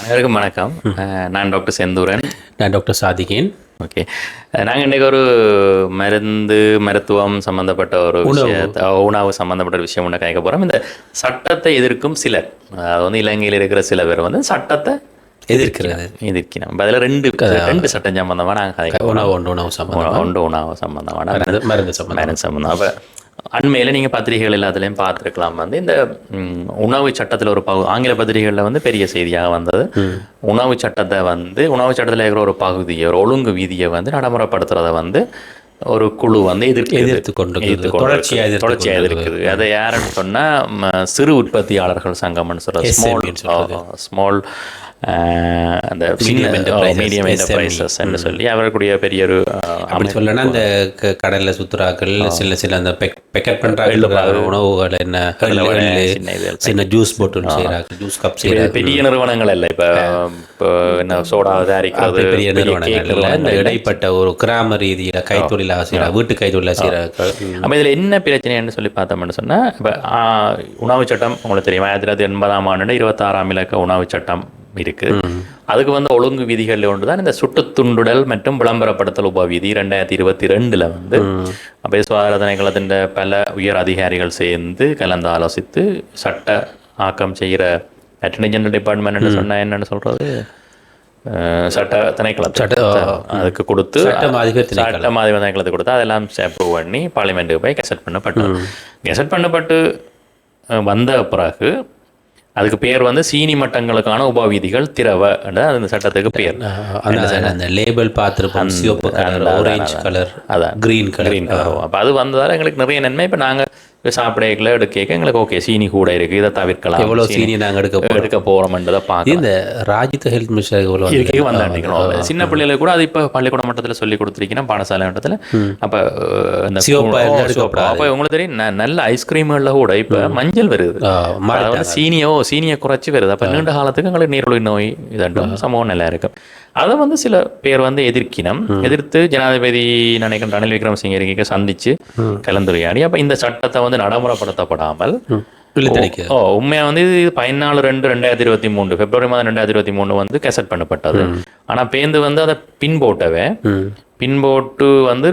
அனைவருக்கும் வணக்கம். நான் டாக்டர் செந்தூரன். நான் டாக்டர் சாதிகேன். ஓகே. நாங்கள் இன்றைக்கி ஒரு மருந்து மருத்துவம் சம்மந்தப்பட்ட ஒரு விஷயத்தை உணவு சம்மந்தப்பட்ட ஒரு விஷயம் ஒன்று கேட்க போகிறோம் இந்த சட்டத்தை எதிர்க்கும் சிலர் அதாவது வந்து இலங்கையில் இருக்கிற சில பேர் வந்து சட்டத்தை எதிர்க்கிறது. எதிர்க்கணும் இப்போ அதில் ரெண்டு ரெண்டு சட்டம் சம்மந்தமாக நாங்கள் உணவு உணவு சம்பந்தம்? ஒன்று உணவு சம்மந்தமான மருந்து மருந்து மருந்து சம்மந்தம் அப்போ அண்மையில் நீங்கள் பத்திரிகைகள் எல்லாத்துலேயும் பார்த்துருக்கலாம் வந்து இந்த உணவு சட்டத்தில் ஒரு பகு ஆங்கில பத்திரிகைகளில் வந்து பெரிய செய்தியாக வந்தது. உணவு சட்டத்தை வந்து உணவு சட்டத்தில் இருக்கிற ஒரு பகுதியை ஒரு ஒழுங்கு விதியை வந்து நடைமுறைப்படுத்துறத வந்து ஒரு குழு வந்து எதிர்த்து எதிர்த்து கொண்டு தொடர்ச்சியா எதிர்த்து தொடர்ச்சியாக இருக்குது அதை யாருன்னு சொன்னால் சிறு உற்பத்தியாளர்கள் சங்கம்னு சொல்கிற ஸ்மால் ஸ்மால் அந்த மீடியம் என்டர்பிரைசஸ் என்று சொல்லி அவர்களுடைய பெரிய ஒரு அப்படி சொல்லனா இந்த க- கடல்ல சுத்துறாக்கள் சில சில அந்த பெக்கெட் பண்றாங்க உணவுகள் என்ன சின்ன ஜூஸ் போட்டு செய்யறாங்க ஜூஸ் கப் செய்யறாங்க பெரிய நிறுவனங்கள் இல்லை இப்போ இப்போ என்ன சோடா தயாரிக்கிறது பெரிய நிறுவனங்கள் இந்த இடைப்பட்ட ஒரு கிராம ரீதியில கைத்தொழிலாக செய்யறாங்க வீட்டு கைத்தொழிலாக செய்யறாங்க அப்போ இதில் என்ன பிரச்சனைன்னு சொல்லி பார்த்தோம்னு சொன்னால் இப்போ உணவு சட்டம் உங்களுக்கு தெரியும்? ஆயிரத்தி தொள்ளாயிரத்தி எண்பதாம் ஆண்டு இருபத்தாறாம் இலக்க உணவு சட்டம். இருக்கு. அதுக்கு வந்து ஒழுங்கு விதிகள் ஒன்று தான் இந்த சுட்டுத்துண்டுடல் மற்றும் விளம்பரப்படுத்தல் உபவிதி ரெண்டாயிரத்தி இருபத்தி ரெண்டுல வந்து அப்போ சுகாதார திணைக்களத்தின் பல உயர் அதிகாரிகள் சேர்ந்து கலந்து ஆலோசித்து சட்ட ஆக்கம் செய்கிற அட்டர்னி ஜெனரல் டிபார்ட்மெண்ட் சொன்னா என்னன்னு சொல்றது? அஹ், சட்ட திணைக்களம் அதுக்கு கொடுத்து சட்டம் அதிபர். சட்ட திணைக்களத்துக்கு கொடுத்து அதெல்லாம் அப்ரூவ் பண்ணி பார்லிமெண்ட்டுக்கு போய் கெசட் பண்ணப்பட்டு கெசட் பண்ணப்பட்டு வந்த பிறகு அதுக்கு பேர் வந்து சீனி மட்டங்களுக்கான உபவிதிகள் திரவ அந்த சட்டத்துக்கு பேர். அந்த அந்த லேபிள் பார்த்துருப்போம் சிவப்பு கலர் ஆரஞ்சு கலர் அதான். கிரீன் கலர் கிரீன் கலர் அப்போ அது வந்ததால் எங்களுக்கு நிறைய நன்மை. இப்போ நாங்கள் சாப்பிடல எடுக்க எங்களுக்கு ஓகே சீனி கூட இருக்கு. இதை தவிர்க்கலாம். எவ்வளவு சீனி நாங்க எடுக்க எடுக்க போகிறோம்ன்றதை பார்க்கலாம். இந்த ராஜித ஹெல்த் மிஷன் எவ்வளவு இதுக்கே வந்தாண்டிக்கணும் சின்ன பிள்ளைகளுக்கு கூட அது இப்போ பள்ளிக்கூட மட்டத்தில் சொல்லி கொடுத்துருக்கீங்கன்னா பாடசாலை மட்டத்தில். அப்போ இந்த. அப்போ உங்களுக்கு தெரியும் நல்ல ஐஸ்கிரீம்களில் கூட இப்போ மஞ்சள் வருது. சீனியோ சீனியை குறைச்சி வருது. அப்போ நீண்ட காலத்துக்கு எங்களுக்கு நீரிழிவு நோய் இதண்டும் சம்பவம் நல்லா இருக்கும் அதை வந்து சில பேர் வந்து எதிர்க்கினம். எதிர்த்து ஜனாதிபதி நினைக்கிற ரணில் விக்ரமசிங்கே சந்திச்சு கலந்துரையாடி. அப்போ இந்த சட்டத்தை வந்து நடைமுறைப்படுத்தப்படாமல் ஓ உண்மையா வந்து இது பதினாலு ரெண்டு ரெண்டாயிரத்தி இருபத்தி மூணு பிப்ரவரி மாதம் ரெண்டாயிரத்தி இருபத்தி மூணு வந்து கெசட் பண்ணப்பட்டது. ஆனா பேந்து வந்து அதை பின் போட்டவே பின் போட்டு வந்து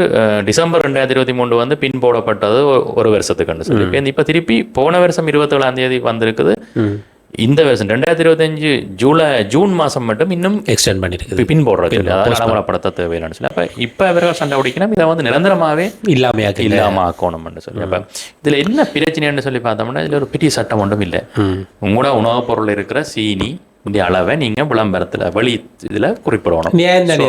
டிசம்பர் ரெண்டாயிரத்தி இருபத்தி மூணு வந்து பின் போடப்பட்டது ஒரு வருஷத்துக்கு சொல்லி. இப்ப திருப்பி போன வருஷம் இருபத்தேழாம் தேதி வந்திருக்குது. இந்த வருஷம் ரெண்டாயிரத்தி இருபத்தஞ்சு ஜூலை ஜூன் மாசம் மட்டும் இன்னும் எக்ஸ்டெண்ட் பண்ணிருக்குது. பின் போடுறது நடைமுறைப்படுத்த தேவையில்லைன்னு சொல்லி. அப்ப இப்ப இவர்கள் சண்டை பிடிக்கணும். இதை வந்து நிரந்தரமாவே இல்லாமையாக்கி இல்லாம ஆக்கணும்னு சொல்லி. அப்ப இதுல என்ன பிரச்சனைன்னு சொல்லி பார்த்தோம்னா இதுல ஒரு பெரிய சட்டம் ஒன்றும் இல்லை. உங்களோட உணவுப் பொருள் இருக்கிற சீனி அளவை நீங்க விளம்பரத்துல வெளி இதுல குறிப்பிடணும். நியாயம் தானே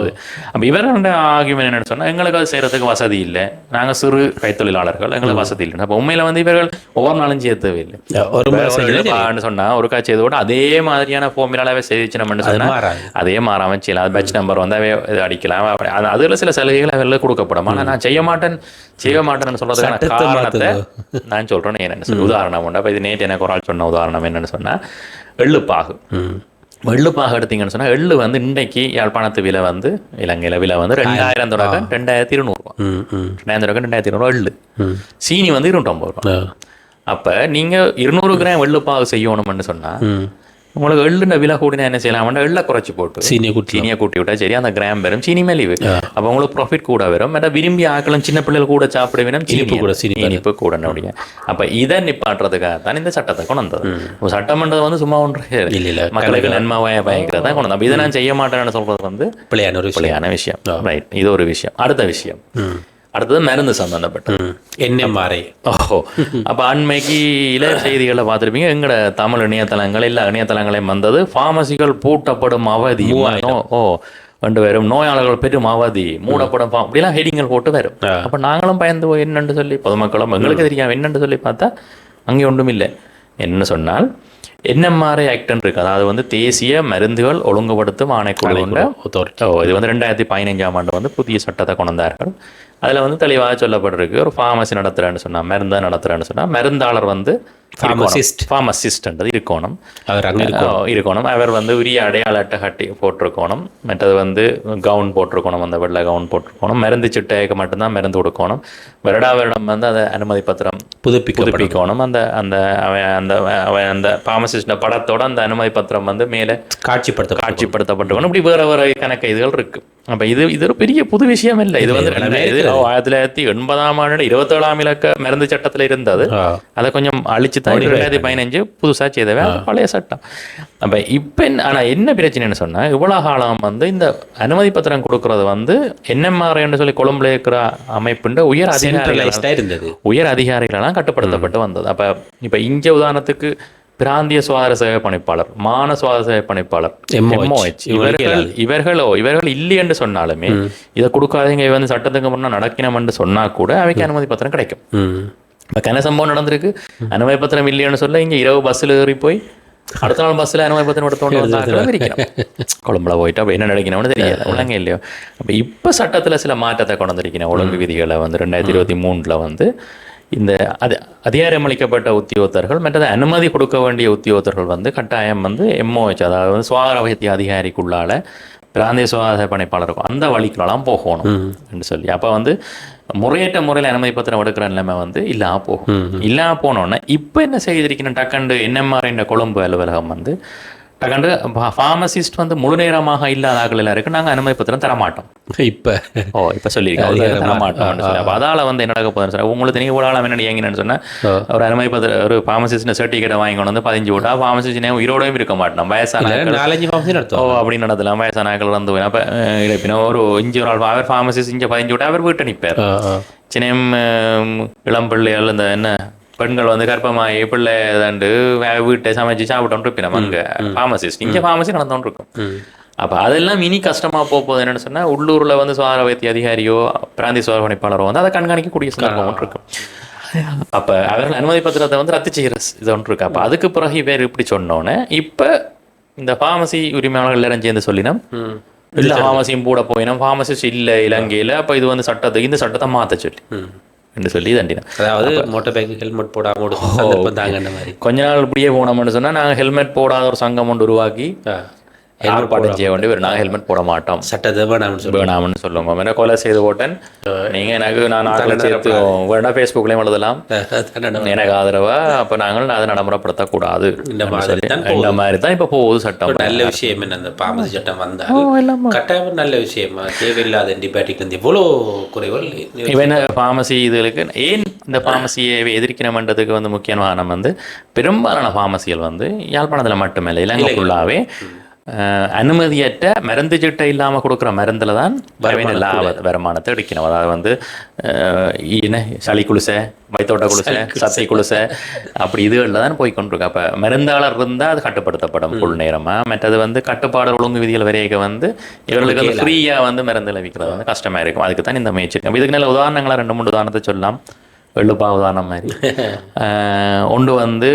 அது? அப்ப இவரோட ஆகியம் என்ன சொன்னா எங்களுக்கு அது செய்யறதுக்கு வசதி இல்லை. நாங்க சிறு கைத்தொழிலாளர்கள் எங்களுக்கு வசதி இல்லை. அப்ப உண்மையில வந்து இவர்கள் ஒவ்வொரு நாளும் செய்ய தேவையில்லை. ஒரு முறை ஒரு காட்சி செய்தோட அதே மாதிரியான ஃபார்முலாவே செய்திச்சு நம்ம சொன்னா மாறாது. அதே மாறாம செய்யலாம். அது பேட்ச் நம்பர் வந்து அவை இது அடிக்கலாம். அப்படி அது அதுல சில சலுகைகள் அவர்களுக்கு கொடுக்கப்படும். ஆனா நான் செய்ய மாட்டேன் செய்ய மாட்டேன்னு சொல்றதுக்கான காரணத்தை நான் சொல்றேன் என்னன்னு சொல்லி உதாரணம் உண்டு. அப்ப இது நேற்று எனக்கு ஒரு ஆள் சொன்ன உதாரணம் என்னன்னு சொன்னா எள்ளுப்பாகு எள்ளுப்பாகு எடுத்தீங்கன்னு சொன்னா எள்ளு வந்து இன்னைக்கு யாழ்ப்பாணத்து விலை வந்து இலங்கையில விலை வந்து ரெண்டாயிரம் தொடக்கம் ரெண்டாயிரத்தி இருநூறுவா. ம் ம். ரெண்டாயிரம் தொடக்கம் ரெண்டாயிரத்தி இருநூறுவா எள்ளு. சீனி வந்து இருநூற்றம்பது ரூபா. அப்ப நீங்க இருநூறு கிராம் எள்ளுப்பாகு செய்யணும்னு சொன்னா உங்களுக்கு எள்ளுன விலை கூடினா என்ன செய்யலாம் எள்ளை குறைச்சி போட்டு சீனியை குட்டி சீனியை கூட்டி விட்டா சரி அந்த கிராம் வரும் சீனி மெலிவு அப்போ உங்களுக்கு ப்ராஃபிட் கூட வரும் மற்ற விரும்பி ஆக்கலாம் சின்ன பிள்ளைகள் கூட சாப்பிட வேணும் இனிப்பு கூட, அப்படிங்க அப்ப இதை நிப்பாட்டுறதுக்காக தான் இந்த சட்டத்தை கொண்டு வந்தது ஒரு சட்டமன்றது வந்து சும்மா ஒன்று இல்ல மக்களுக்கு நன்மை பயங்கிறது கொண்டு வந்தோம் இதை நான் செய்ய மாட்டேன்னு சொல்றது வந்து பிள்ளையான ஒரு விஷயம் பிள்ளையான விஷயம் ரைட் இது ஒரு விஷயம் அடுத்த விஷயம் அடுத்தது மருந்து சம்பந்தப்பட்டது. ம். என்எம்ஆர்ஐ ஓஹோ. அப்ப அண்மைக்கு இளைய செய்திகளை பார்த்திருப்பீங்க. எங்கட தமிழ் இணையதளங்கள் எல்லா இணையதளங்களையும் வந்தது. ஃபார்மசிகள் பூட்டப்படும் அவதி. ஓ ரெண்டு வரும் நோயாளர்கள் பெரும் அவதி. மூடப்படும் இப்படிலாம் ஹெடிங்கள் போட்டு வரும். அப்ப நாங்களும் பயந்து போய் என்னன்னு சொல்லி பொதுமக்களும் எங்களுக்கு தெரியும் என்னன்னு சொல்லி பார்த்தா அங்கே ஒன்றும் இல்லை. என்ன சொன்னால் என்எம்ஆர்ஐ ஆக்டன் இருக்கு. அதாவது வந்து தேசிய மருந்துகள் ஒழுங்குபடுத்தும் ஆணைக்குழு இது வந்து ரெண்டாயிரத்தி பதினைஞ்சாம் ஆண்டு வந்து புதிய சட்டத்தை கொண்டு வந்தார்கள். அதில் வந்து தெளிவாக சொல்லப்பட்டிருக்கு. ஒரு ஃபார்மசி நடத்துகிறேன்னு சொன்னால் மருந்தை நடத்துகிறேன்னு சொன்னால் மருந்தாளர் வந்து Pharmacist. ஃபார்மசிஸ்ட்ன்றது இருக்கணும். அவர் அங்கே இருக்கணும். அவர் வந்து உரிய அடையாள அட்டை கட்டி போட்டிருக்கணும். மற்றது வந்து கவுன் போட்டிருக்கணும். அந்த வெள்ளை கவுன் போட்டிருக்கணும். மருந்து சிட்டைக்கு மட்டும்தான் மருந்து கொடுக்கணும். வருடா வருடம் வந்து அதை அனுமதி பத்திரம் புதுப்பிக்கப்படும் புதுப்பிக்கணும். அந்த அந்த அந்த அந்த ஃபார்மசிஸ்ட் படத்தோட அந்த அனுமதி பத்திரம் வந்து மேலே காட்சிப்படுத்த காட்சிப்படுத்தப்பட்டிருக்கணும். இப்படி வேற வேற கணக்கு இதுகள் இருக்கு. அப்ப இது இது ஒரு பெரிய புது விஷயம் இல்லை இது வந்து ரெண்டு- இது ஆயிரத்தி தொள்ளாயிரத்தி எண்பதாம் ஆண்டு இருபத்தேழாம் இலக்க மருந்து சட்டத்துல இருந்தது. அதை கொஞ்சம் அழிச்சு தான் ரெண்டாயிரத்தி பதினஞ்சு புதுசா செய்தவை பழைய சட்டம் அப்ப இப்ப ஆனா என்ன பிரச்சனைன்னு சொன்னா இவ்வளவு காலம் வந்து இந்த அனுமதி பத்திரம் கொடுக்கறது வந்து என்எம்ஆர் சொல்லி கொழும்புல இருக்கிற அமைப்புன்ற உயர் அதிகாரிகள் உயர் அதிகாரிகளெல்லாம் கட்டுப்படுத்தப்பட்டு வந்தது அப்ப இப்ப இங்க உதாரணத்துக்கு பிராந்திய சுகாதார சேவை பணிப்பாளர் மான சுகாதார சேவை பணிப்பாளர். இவர்கள் இவர்களோ இவர்கள் இல்லை என்று சொன்னாலுமே இதை கொடுக்காதீங்க வந்து சட்டத்துக்கு முன்னா நடக்கணும்னு சொன்னா கூட அவைக்கு அனுமதி பத்திரம் கிடைக்கும். இப்ப கன சம்பவம் நடந்திருக்கு. அனுமதி பத்திரம் இல்லைன்னு சொல்ல இங்க இரவு பஸ்ஸில் ஏறி போய் அடுத்த நாள் பஸ்ஸில் அனுமதி பத்திரம் வந்தாக்களும் இருக்கணும் கொழும்புல போயிட்டு அப்போ என்ன நடக்கணும்னு தெரியல ஒழுங்க இல்லையோ. அப்போ இப்போ சட்டத்தில் சில மாற்றத்தை கொண்டு வந்திருக்கணும் ஒழுங்கு விதிகளை வந்து ரெண்டாயிரத்தி இருபத்தி மூணில் வந்து இந்த அது அதிகாரமளிக்கப்பட்ட உத்தியோகத்தர்கள் மற்றது அனுமதி கொடுக்க வேண்டிய உத்தியோகத்தர்கள் வந்து கட்டாயம் வந்து எம்ஓஹெச் அதாவது வந்து சுகாதார வைத்திய அதிகாரிக்குள்ளால பிராந்திய சுகாதார பணிப்பாளருக்கும் அந்த வழிக்குள்ளலாம் போகணும் என்று சொல்லி. அப்போ வந்து முறையற்ற முறையில் அனுமதி பத்திரம் எடுக்கிற நிலைமை வந்து இல்லாம போகும். இல்லாம போனோன்னே இப்போ என்ன செய்திருக்கணும்? டக்கண்டு என்எம்ஆர் என்ற கொழும்பு அலுவலகம் வந்து டக்கண்டு ஃபார்மசிஸ்ட் வந்து முழு நேரமாக இல்லாத ஆட்கள் எல்லாம் இருக்கு நாங்கள் அனுமதி பத்திரம் தர மாட்டோம் இப்போ. ஓ இப்போ சொல்லியிருக்கோம் தர மாட்டோம்னு சொல்லி. அப்போ அதால வந்து என்ன நடக்க போகுதுன்னு சொன்னா உங்களுக்கு தெரியும் இவ்வளோ என்ன இயங்கினு சொன்னா ஒரு அனுமதி பத்திரம் ஒரு ஃபார்மசிஸ்ட் சர்டிஃபிகேட்டை வாங்கி கொண்டு வந்து பதிஞ்சு விட்டா ஃபார்மசிஸ்ட் உயிரோடையும் இருக்க மாட்டோம். வயசான நாலஞ்சு ஃபங்க்ஷன் ஓ நடத்துவோம் அப்படி நடத்தலாம். வயசான ஆட்கள் வந்து போய் அப்போ இப்பின ஒரு இஞ்சி ஒரு ஆள் அவர் ஃபார்மசிஸ்ட் இங்கே பதிஞ்சு விட்டா அவர் வீட்டை நிற்பார் சின்னம் இளம் பிள்ளைகள் இந்த என்ன பெண்கள் வந்து கர்ப்பமாகி பிள்ளை ஏதாண்டு வே- வீட்டை சமைச்சு சாப்பிட்டோன்னு இருப்பினோம் அங்கே. ஃபார்மசிஸ்ட் இங்கே ஃபார்மசி நடந்தோன்னு இருக்கும் அப்போ அதெல்லாம் இனி கஷ்டமாக போக போகுது என்னன்னு சொன்னால் உள்ளூரில் வந்து சுகாதார வைத்திய அதிகாரியோ பிராந்திய சுகாதார பணிப்பாளரோ வந்து அதை கண்காணிக்கக்கூடிய சந்தர்ப்பம் இருக்கும் அப்போ அவர்கள் அனுமதி பத்திரத்தை வந்து ரத்து செய்கிற இது ஒன்று இருக்கு அப்போ அதுக்கு பிறகு வேறு இப்படி சொன்னோன்னே இப்போ இந்த ஃபார்மசி உரிமையாளர்கள் எல்லாரும் சேர்ந்து சொல்லினோம். இல்லை ஃபார்மசியும் கூட போயினோம். ஃபார்மசிஸ்ட் இல்லை இலங்கையில். அப்போ இது வந்து சட்டத்தை இந்த சட்டத்தை மாற்ற சொல்லி. என்று சொல்லி தண்டினோம் அதாவது மோட்டார் பைக்கு ஹெல்மெட் போடாம ஓடுற சந்தர்ப்பம் தாங்கன்ற மாதிரி. கொஞ்ச நாள் இப்படியே போனோம்னு சொன்னா நாங்க ஹெல்மெட் போடாத ஒரு சங்கம் ஒன்று உருவாக்கி ஆர்ப்பாட்டம் செய்ய வேண்டி வரும் நாங்கள் ஹெல்மெட் போட. மாட்டோம். சட்டத்தை வேணாம்னு வேணாம்னு சொல்லுவோம் என்ன கொலை செய்து போட்டேன். நீங்க எனக்கு நான் ஆட்களை சேர்த்து வேணா ஃபேஸ்புக்லேயும் எழுதலாம். எனக்கு ஆதரவா? அப்ப நாங்கள் அதை நடைமுறைப்படுத்தக்கூடாது. இந்த மாதிரி தான் இந்த மாதிரி தான் இப்ப போகுது சட்டம். நல்ல விஷயம் என்ன அந்த பாமசி சட்டம் வந்தால் எல்லாமே. கட்டாயம் நல்ல விஷயமா. தேவையில்லாத ஆன்டிபயோட்டிக் வந்து இவ்வளோ குறைவல் இவன் ஃபார்மசி இதுகளுக்கு ஏன் இந்த ஃபார்மசியை எதிர்க்கணும்ன்றதுக்கு வந்து முக்கிய காரணம் வந்து பெரும்பாலான ஃபார்மசிகள் வந்து யாழ்ப்பாணத்தில் மட்டுமில்லை இலங்கை. ஃபுல்லாகவே அனுமதியற்ற மருந்து சிட்டை இல்லாமல் கொடுக்குற மருந்தில் தான் வரவேன வருமானத்தை எடுக்கணும். அதாவது வந்து என்ன சளி குளிசை வைத்தோட்ட குளிசை சத்தை குளிசை அப்படி இதுகளில் தான் போய் கொண்டிருக்கு. அப்போ மருந்தாளர் இருந்தால் அது கட்டுப்படுத்தப்படும் ஃபுல் நேரமாக மற்றது வந்து கட்டுப்பாடு ஒழுங்கு விதிகள் வரையக வந்து இவர்களுக்கு வந்து ஃப்ரீயாக வந்து மருந்துல விற்கிறது வந்து கஷ்டமாக இருக்கும். அதுக்கு தான் இந்த முயற்சி இருக்கு. இதுக்கு நல்ல உதாரணங்களா ரெண்டு மூணு உதாரணத்தை சொல்லலாம். வெள்ளுப்பா உதாரணம் மாதிரி ஒன்று வந்து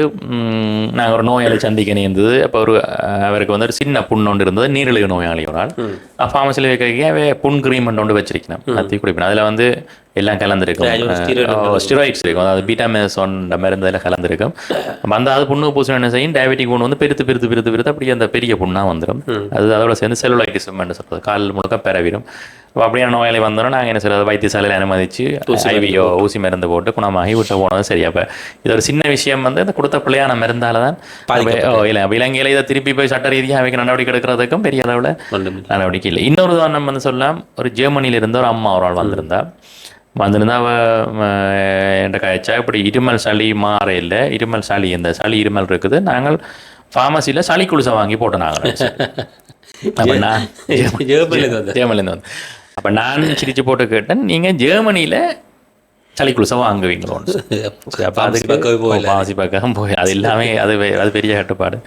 நாங்கள் ஒரு நோயாளி சந்திக்க நேர்ந்தது. அப்போ ஒரு அவருக்கு வந்து ஒரு சின்ன புண் ஒன்று இருந்தது நீரிழிவு நோயாளி ஒரு ஆள். ஃபார்மசியில் வைக்க புண் கிரீம் ஒன்று வச்சிருக்கணும்? அத்தி குடிக்கணும் அதில் வந்து எல்லாம் கலந்துருக்கும். ஸ்டிராய்ட்ஸ் இருக்கும். அதாவது பீட்டாமேசோன் மருந்து அதில் கலந்துருக்கும். அந்த அது புண்ணு பூசணும் என்ன செய்யும்? டயபெட்டிக் புண்ணு வந்து பெருத்து பெருத்து பெருத்து பெருத்து அப்படியே அந்த பெரிய புண்ணாக வந்துடும் அது அதோட சேர்ந்து செல்லுலைட்டிஸ் சொல்றது. கால் முழுக்க பெறவிடும். அப்போ அப்படியான நோயாளி வந்தோன்னா நாங்கள் என்ன செய்யறது வைத்தியசாலையில் அனுமதிச்சு ஐவியோ ஊசி மருந்து போட்டு குணமாகி விட்டு போனது சரி. அப்போ இது ஒரு சின்ன விஷயம் வந்து இந்த கொடுத்த பிள்ளையான மருந்தால தான் இல்லை இலங்கையில இதை திருப்பி போய் சட்ட ரீதியாக அவைக்கு நடவடிக்கை எடுக்கிறதுக்கும் பெரிய அளவில் நடவடிக்கை இல்லை. இன்னொரு உதாரணம் வந்து சொல்லலாம். ஒரு ஜெர்மனியில இருந்து ஒரு அம்மா ஒரு ஆள் வந்திருந்தா. வந்திருந்தா என்கிட்ட கழிச்சா இப்படி இருமல் சளி மாற இல்லை இருமல் சளி இந்த சளி இருமல் இருக்குது நாங்கள் ஃபார்மசியில் சளி குளிசை வாங்கி போட்டோம் நாங்கள் ஜெர்மனிலேருந்து வந்து. அப்போ நான் சிரிச்சு போட்டு கேட்டேன் நீங்கள் ஜெர்மனியில் சளி குளிசை வாங்குவீங்களோன்னு அப்போ பக்கமே போகல. பாசி பக்கம் போய் அது எல்லாமே அது அது பெரிய கட்டுப்பாடு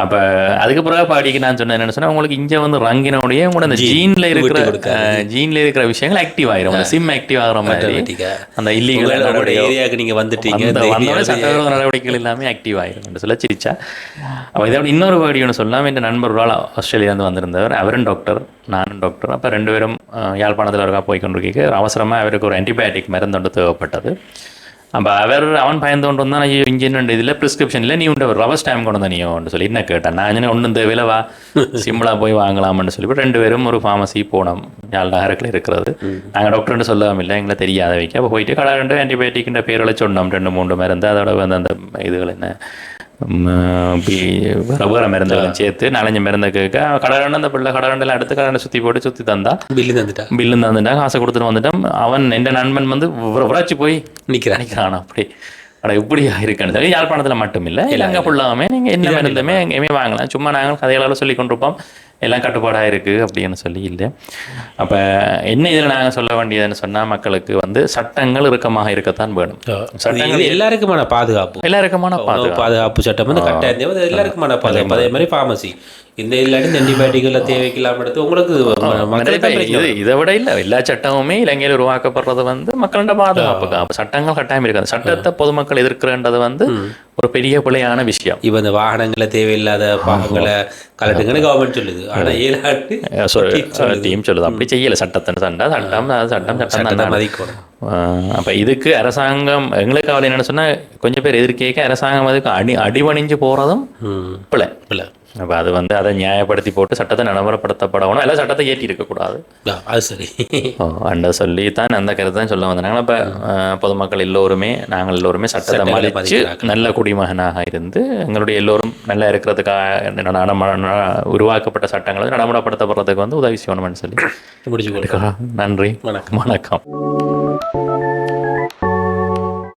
அப்ப அதுக்கு பிறகு பாடிக்கு நான் சொன்னேன் என்ன சொன்னா உங்களுக்கு இங்க வந்து ரங்கினோடய உங்களோட அந்த ஜீன்ல இருக்கிற ஜீன்ல இருக்கிற விஷயங்கள் ஆக்டிவ் ஆயிரும். சிம் ஆக்டிவ் ஆகிற மாதிரி. அந்த இல்லீகல் ஏரியாவுக்கு நீங்க வந்துட்டீங்க வந்தோடனே சட்டவிரோத நடவடிக்கைகள் எல்லாமே ஆக்டிவ் ஆயிரும் சொல்ல சிரிச்சா. அப்போ இதை விட இன்னொரு வேர்டி ஒன்று சொல்லலாம். என் நண்பர் ஒரு ஆள் ஆஸ்திரேலியாந்து வந்திருந்தவர் அவரும் டாக்டர் நானும் டாக்டர் அப்போ ரெண்டு பேரும் யாழ்ப்பாணத்தில் இருக்கா போய் கொண்டிருக்க அவசரமாக அவருக்கு ஒரு ஆன்டிபயோட்டிக் மருந்து ஒன்று தேவைப்பட்டது. அப்போ அவர் அவன் பயந்து கொண்டு வந்தான் ஐயோ இங்கே என்ன இதில் ப்ரிஸ்கிரிப்ஷனில் நீ உண்டு ரவஸ் டைம் கொண்டு வந்த நீயோன்னு சொல்லி. என்ன கேட்டேன்? நான் என்ன ஒன்றும் தேவையில்ல வா. சிம்பிளாக போய் வாங்கலாம்னு சொல்லி. ரெண்டு பேரும் ஒரு ஃபார்மசி போனோம். யாழ் நகரத்தில் இருக்கிறது. நாங்கள் டாக்டர்னு சொல்லவும் இல்லை. எங்களை தெரியாத வைக்க. அப்போ போயிட்டு கடை ரெண்டு ஆன்டிபயோட்டிக்கின்ற பேர்களை சொன்னோம். ரெண்டு மூணு மருந்து. அதோட வந்து அந்த இதுகள் என்ன? வேற மருந்துகளும் சேர்த்து நாலஞ்சு மருந்து கேட்க கடை அந்த பிள்ளை கடை எடுத்து கடை சுற்றி போட்டு சுற்றி தந்தா பில்லு தந்துட்டா பில்லு தந்துட்டா காசை கொடுத்துட்டு வந்துட்டோம் அவன் என் நண்பன் வந்து விரைச்சி போய் நிக்கிறேன் நினைக்கிறான் அப்படி அட இப்படி இருக்குன்னு சொல்லி யாழ்ப்பாணத்தில் மட்டும் இல்லை இலங்கை ஃபுல்லாமே நீங்கள் என்ன மருந்துமே எங்கேயுமே வாங்கலாம் சும்மா நாங்கள் கதைகளால் சொல்லி கொண்டிருப்போம் எல்லாம் கட்டுப்பாடாக இருக்குது அப்படின்னு சொல்லி இல்லை. அப்போ என்ன இதில் நாங்கள் சொல்ல வேண்டியதுன்னு சொன்னால் மக்களுக்கு வந்து சட்டங்கள் இறுக்கமாக இருக்கத்தான் வேணும். இது எல்லாருக்குமான பாதுகாப்பு. எல்லா இறுக்கமான உணவு பாதுகாப்பு. சட்டம் வந்து கட்டாயம். எல்லாருக்குமான பாதுகாப்பு. அதே மாதிரி ஃபார்மசி இந்த இல்லாட்டி இந்த ஆன்டிபயோட்டிக்ல தேவைக்கெல்லாம் எடுத்து உங்களுக்கு இது இதை விட இல்லை. எல்லா சட்டமுமே இலங்கையில் உருவாக்கப்படுறது வந்து மக்களோட பாதுகாப்புக்கு. சட்டங்கள் கட்டாயம் இருக்காது. சட்டத்தை பொதுமக்கள் எதிர்க்கிறன்றது வந்து ஒரு பெரிய பிழையான விஷயம். இப்ப இந்த வாகனங்களை தேவையில்லாத பாகங்களை கலட்டுங்கன்னு கவர்மெண்ட் சொல்லுது. ஆனா ஏழாட்டு டீம் சொல்லுது. அப்படி செய்யல. சட்டத்தை சண்டை சட்டம் சட்டம் சட்டம் தான். மதிக்கணும். அப்போ இதுக்கு அரசாங்கம் எங்களுக்கு அவள் என்னன்னு சொன்னா கொஞ்சம் பேர் எதிர்க்கேக்க அரசாங்கம் அதுக்கு அடி அடிவணிஞ்சு போறதும் ம். பிழை. இல்லை அப்போ அது வந்து அதை நியாயப்படுத்தி போட்டு சட்டத்தை நடைமுறைப்படுத்தப்படணும். எல்லாம் சட்டத்தை ஏற்றி இருக்கக்கூடாது அது சரி. ஓ, அண்ட சொல்லி தான் அந்த கருத்தை தான் சொல்ல வந்தாங்க. அப்போ பொதுமக்கள் எல்லோருமே நாங்கள் எல்லோருமே சட்டத்தை மதிக்கிறார்கள். நல்ல குடிமகனாக இருந்து எங்களுடைய எல்லோரும் நல்லா இருக்கிறதுக்காக உருவாக்கப்பட்ட சட்டங்களை நடைமுறைப்படுத்தப்படுறதுக்கு வந்து உதவி செய்யணும்னு சொல்லி முடிச்சு நன்றி. வணக்கம். வணக்கம்.